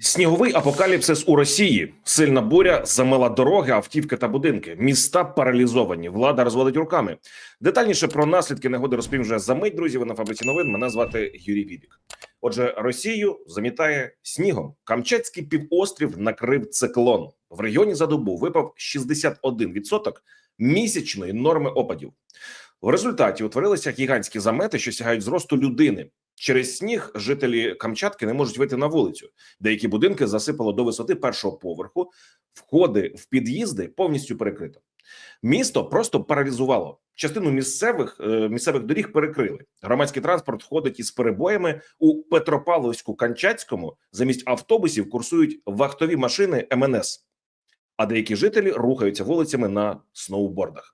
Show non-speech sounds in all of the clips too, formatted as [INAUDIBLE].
Сніговий апокаліпсис у Росії. Сильна буря замила дороги, автівки та будинки. Міста паралізовані. Влада розводить руками. Детальніше про наслідки негоди розповім вже за мить. Друзі, ви на фабриці новин. Мене звати Юрій Бібік. Отже, Росію замітає снігом. Камчатський півострів накрив циклон. В регіоні за добу випав 61% місячної норми опадів. В результаті утворилися гігантські замети, що сягають зросту людини. Через сніг жителі Камчатки не можуть вийти на вулицю. Деякі будинки засипало до висоти першого поверху, входи в під'їзди повністю перекрито. Місто просто паралізувало. Частину місцевих е, місцевих доріг перекрили. Громадський транспорт ходить із перебоями у Петропавловську Камчатському. Замість автобусів курсують вахтові машини МНС. А деякі жителі рухаються вулицями на сноубордах.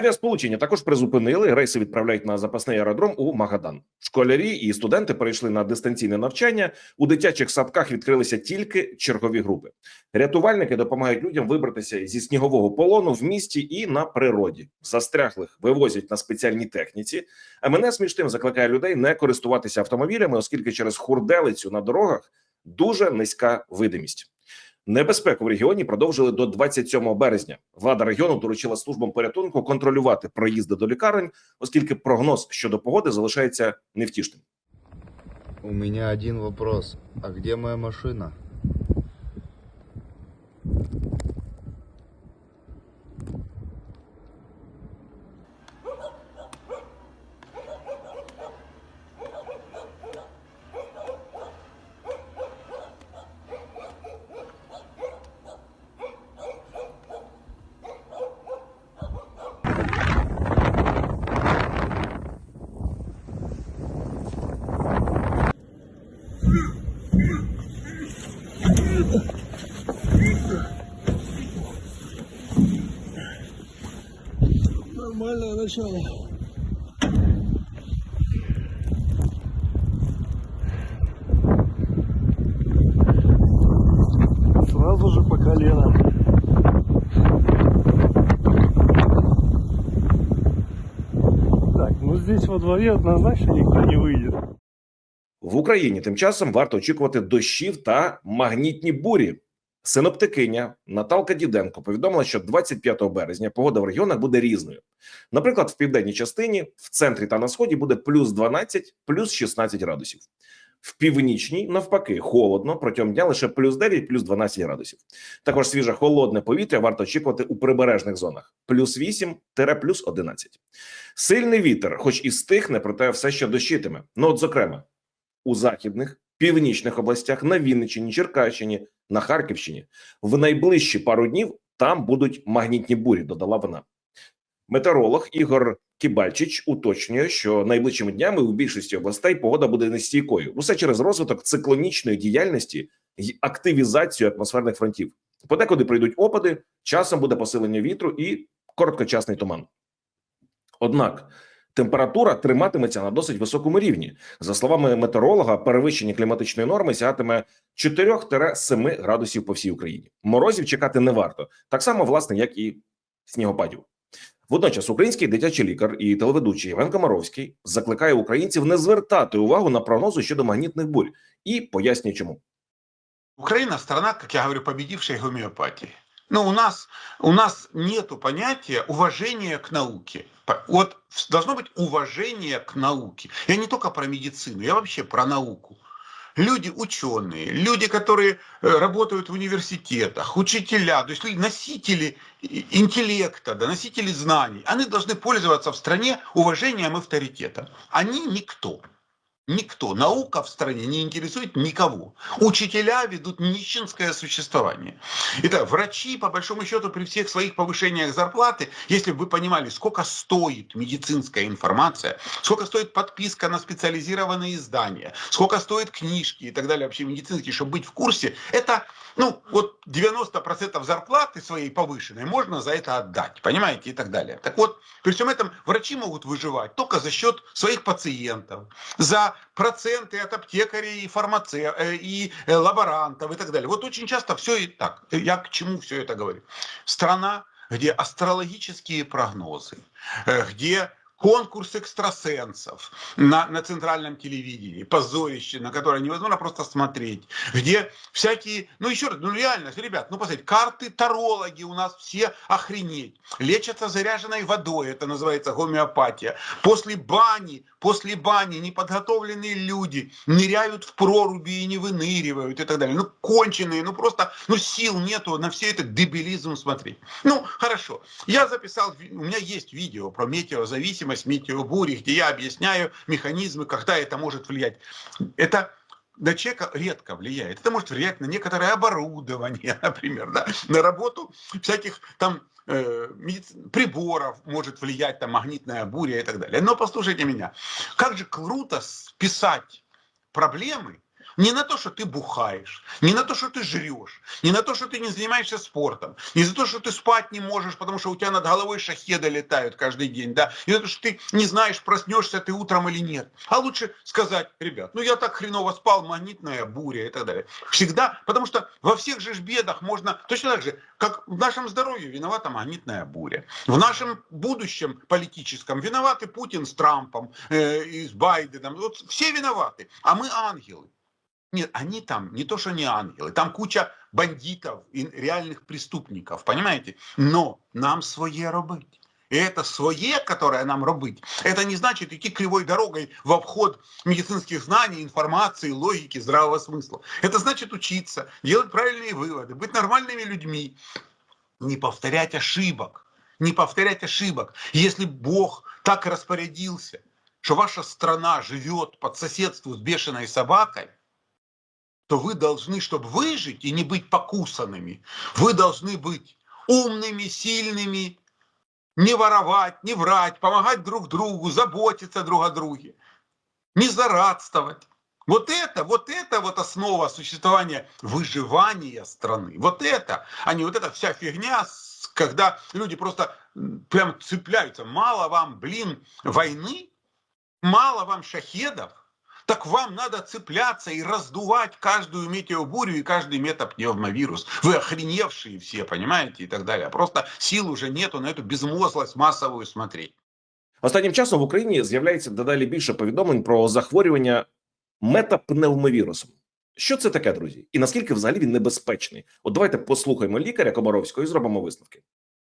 Авіасполучення також призупинили. Рейси відправляють на запасний аеродром у Магадан. Школярі і студенти перейшли на дистанційне навчання. У дитячих садках відкрилися тільки чергові групи. Рятувальники допомагають людям вибратися зі снігового полону в місті і на природі. Застряглих вивозять на спеціальній техніці. МНС між тим закликає людей не користуватися автомобілями, оскільки через хурделицю на дорогах дуже низька видимість. Небезпеку в регіоні продовжили до 27 березня. Влада регіону доручила службам порятунку контролювати проїзди до лікарень, оскільки прогноз щодо погоди залишається невтішним. У мене один вопрос. А где моя машина? Нормальное начало. Сразу же по колено. Так, ну здесь во дворе однозначно никто не выйдет. В Україні тим часом варто очікувати дощів та магнітні бурі. Синоптикиня Наталка Діденко повідомила, що 25 березня погода в регіонах буде різною. Наприклад, в південній частині, в центрі та на сході буде плюс 12, плюс 16 градусів. В північній, навпаки, холодно протягом дня лише плюс 9, плюс 12 градусів. Також свіже холодне повітря варто очікувати у прибережних зонах: плюс 8 плюс 11. Сильний вітер, хоч і стихне, проте все ще дощитиме. Ну, от, зокрема, у західних, північних областях на Вінниччині, Черкащині, на Харківщині в найближчі пару днів там будуть магнітні бурі. Додала вона. Метеоролог Ігор Кібальчич уточнює, що найближчими днями у більшості областей погода буде нестійкою. Усе через розвиток циклонічної діяльності і активізацію атмосферних фронтів. Подекуди прийдуть опади, часом буде посилення вітру і короткочасний туман. Однак температура триматиметься на досить високому рівні. За словами метеоролога, перевищення кліматичної норми сягатиме 4-7 градусів по всій Україні. Морозів чекати не варто, так само власне, як і снігопадів. Водночас, український дитячий лікар і телеведучий Євген Комаровський закликає українців не звертати увагу на прогнози щодо магнітних бурь і пояснює, чому. Украина страна, как я говорю, победившая гомеопатии. Но у нас, у нас нету понятия уважения к науке. Вот должно быть уважение к науке. Я не только про медицину, я вообще про науку. Люди ученые, люди, которые э, работают в университетах, учителя, то есть носители интеллекта, да, носители знаний, они должны пользоваться в стране уважением и авторитетом. Они никто. Никто. Наука в стране не интересует никого. Учителя ведут нищенское существование. Итак, врачи, по большому счету, при всех своих повышениях зарплаты, если бы вы понимали, сколько стоит медицинская информация, сколько стоит подписка на специализированные издания, сколько стоят книжки и так далее, вообще медицинские, чтобы быть в курсе, это, ну, вот 90% зарплаты своей повышенной можно за это отдать, понимаете, и так далее. Так вот, при всем этом врачи могут выживать только за счет своих пациентов, за проценты от аптекарей и фармацевтов, и э, лаборантов и так далее. Вот очень часто все и так. Я к чему все это говорю? Страна, где астрологические прогнозы, э, где конкурс экстрасенсов на, на центральном телевидении, позорище, на которое невозможно просто смотреть, где всякие, ну еще раз, ну реально, ребят, ну посмотрите, карты тарологи у нас все охренеть, лечатся заряженной водой, это называется гомеопатия, после бани, после бани неподготовленные люди ныряют в проруби и не выныривают и так далее, ну конченые, ну просто, ну сил нету на все это дебилизм смотреть. Ну хорошо, я записал, у меня есть видео про метеозависимость, зависимость метеобури, где я объясняю механизмы, когда это может влиять. Это на человека редко влияет. Это может влиять на некоторое оборудование, [LAUGHS] например, да, на работу всяких там э, приборов может влиять там магнитная буря и так далее. Но послушайте меня, как же круто списать проблемы не на то, что ты бухаешь, не на то, что ты жрешь, не на то, что ты не занимаешься спортом, не за то, что ты спать не можешь, потому что у тебя над головой шахеды летают каждый день, да, не за то, что ты не знаешь, проснешься ты утром или нет. А лучше сказать, ребят, ну я так хреново спал, магнитная буря и так далее. Всегда, потому что во всех же бедах можно, точно так же, как в нашем здоровье виновата магнитная буря. В нашем будущем политическом виноваты Путин с Трампом, э, и с Байденом. Вот все виноваты, а мы ангелы. Нет, они там не то, что не ангелы, там куча бандитов и реальных преступников, понимаете? Но нам своє робить. И это свое, которое нам робить, это не значит идти кривой дорогой в обход медицинских знаний, информации, логики, здравого смысла. Это значит учиться, делать правильные выводы, быть нормальными людьми, не повторять ошибок, не повторять ошибок. Если Бог так распорядился, что ваша страна живет под соседству с бешеной собакой, то вы должны, чтобы выжить и не быть покусанными, вы должны быть умными, сильными, не воровать, не врать, помогать друг другу, заботиться друг о друге, не зарадствовать. Вот это, вот это вот основа существования выживания страны. Вот это, а не вот эта вся фигня, когда люди просто прям цепляются. Мало вам, блин, войны, мало вам шахедов, так вам надо цепляться и раздувать каждую метеобурю и каждый метапневмовирус. Вы охреневшие все, понимаете, и так далее. Просто сил уже нету на эту безмозглость массовую смотреть. Останнім часом в Україні з'являється дедалі більше повідомлень про захворювання метапневмовірусом. Що це таке, друзі? І наскільки взагалі він небезпечний? От давайте послухаємо лікаря Комаровського і зробимо висновки.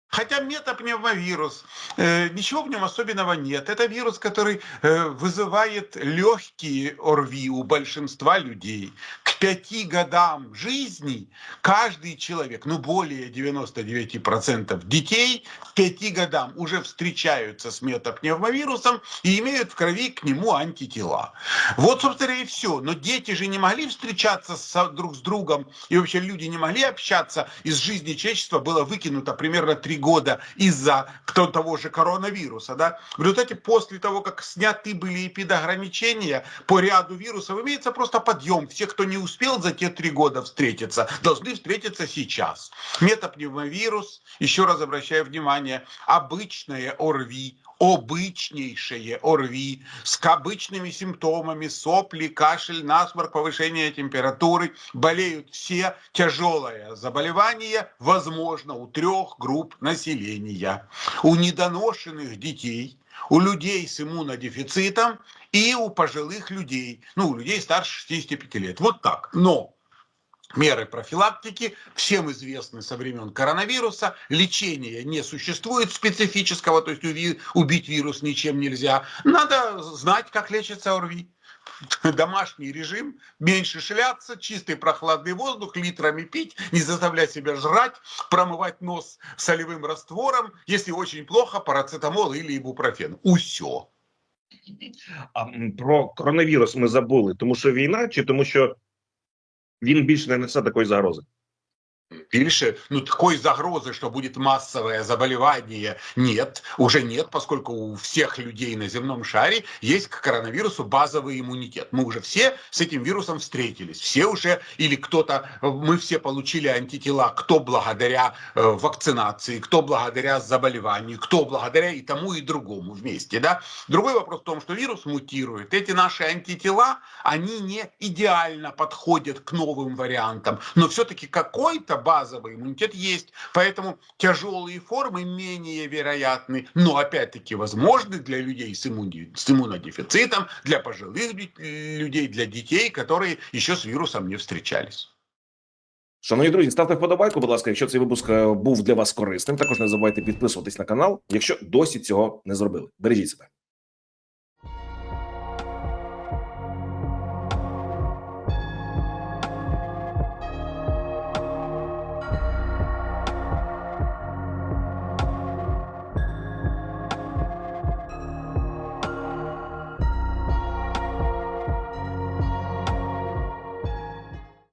Хотя метапневмовирус, э, ничего в нем особенного нет. Это вирус, который э, вызывает легкие ОРВИ у большинства людей. К пяти годам жизни каждый человек, ну более 99% детей к пяти годам уже встречаются с метапневмовирусом и имеют в крови к нему антитела. Вот, собственно, и все. Но дети же не могли встречаться с, друг с другом, и вообще люди не могли общаться. Из жизни человечества было выкинуто примерно три года из-за кто того же коронавируса. Да? В результате после того, как сняты были эпидограничения по ряду вирусов, имеется просто подъем. Все, кто не успел за те три года встретиться, должны встретиться сейчас. Метапневмовирус, еще раз обращаю внимание, обычное ОРВИ, обычнейшее ОРВИ с обычными симптомами, сопли, кашель, насморк, повышение температуры. Болеют все. Тяжелое заболевание возможно у трех групп населения. У недоношенных детей, у людей с иммунодефицитом и у пожилых людей, ну, у людей старше 65 лет. Вот так. Но меры профилактики всем известны со времен коронавируса. Лечения не существует специфического, то есть убить вирус ничем нельзя. Надо знать, как лечится ОРВИ. Домашний режим, меньше шляться, чистый прохладный воздух, литрами пить, не заставлять себя жрать, промывать нос солевым раствором, если очень плохо, парацетамол или ибупрофен. Усё. А про коронавірус ми забули, тому що війна, чи тому, що він більше не несе такої загрози? Больше, ну, такой загрозы, что будет массовое заболевание, нет, уже нет, поскольку у всех людей на земном шаре есть к коронавирусу базовый иммунитет. Мы уже все с этим вирусом встретились, все уже, или кто-то, мы все получили антитела, кто благодаря э, вакцинации, кто благодаря заболеванию, кто благодаря и тому, и другому вместе, да. Другой вопрос в том, что вирус мутирует. Эти наши антитела, они не идеально подходят к новым вариантам, но все-таки какой-то базовый иммунитет есть, поэтому тяжелые формы менее вероятны, но опять-таки возможны для людей с, иммуни- с иммунодефицитом, для пожилых лю- людей, для детей, которые еще с вирусом не встречались. Шановні друзі, ставте вподобайку, будь ласка, якщо цей випуск е, був для вас корисним. Також не забувайте підписуватись на канал, якщо досі цього не зробили. Бережіть себе.